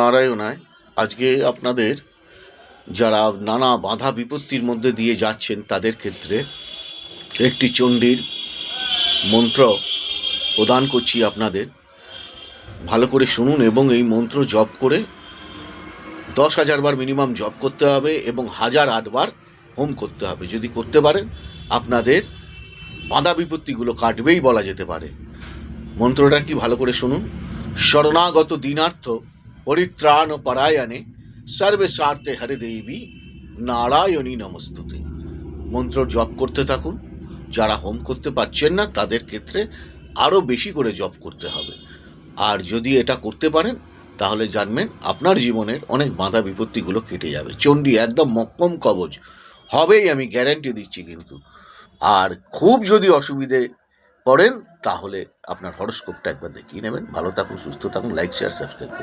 নারায়ণায় আজকে আপনাদের যারা নানা বাধা বিপত্তির মধ্যে দিয়ে যাচ্ছেন, তাদের ক্ষেত্রে একটি চণ্ডীর মন্ত্র প্রদান করছি আপনাদের। ভালো করে শুনুন এবং এই মন্ত্র জপ করে দশ হাজার বার মিনিমাম জপ করতে হবে এবং হাজার আটবার হোম করতে হবে। যদি করতে পারেন, আপনাদের বাধা বিপত্তিগুলো কাটবেই বলা যেতে পারে। মন্ত্রটা কি? ভালো করে শুনুন। শরণাগত দিনার্থ পরিত্রাণ পরায়ণে সর্বে স্বার্থে হরে দেবী নারায়ণী নমস্তুতে। মন্ত্র জপ করতে থাকুন। যারা হোম করতে পারছেন না, তাদের ক্ষেত্রে আরও বেশি করে জপ করতে হবে। আর যদি এটা করতে পারেন, তাহলে জানবেন আপনার জীবনের অনেক বাধা বিপত্তিগুলো কেটে যাবে। চণ্ডী একদম মক্কম কবজ হবেই, আমি গ্যারান্টি দিচ্ছি কিন্তু। আর খুব যদি অসুবিধে পড়েন, তাহলে আপনার হরস্কোপটা একবার দেখিয়ে নেবেন। ভালো থাকুন, সুস্থ থাকুন, লাইক, শেয়ার, সাবস্ক্রাইব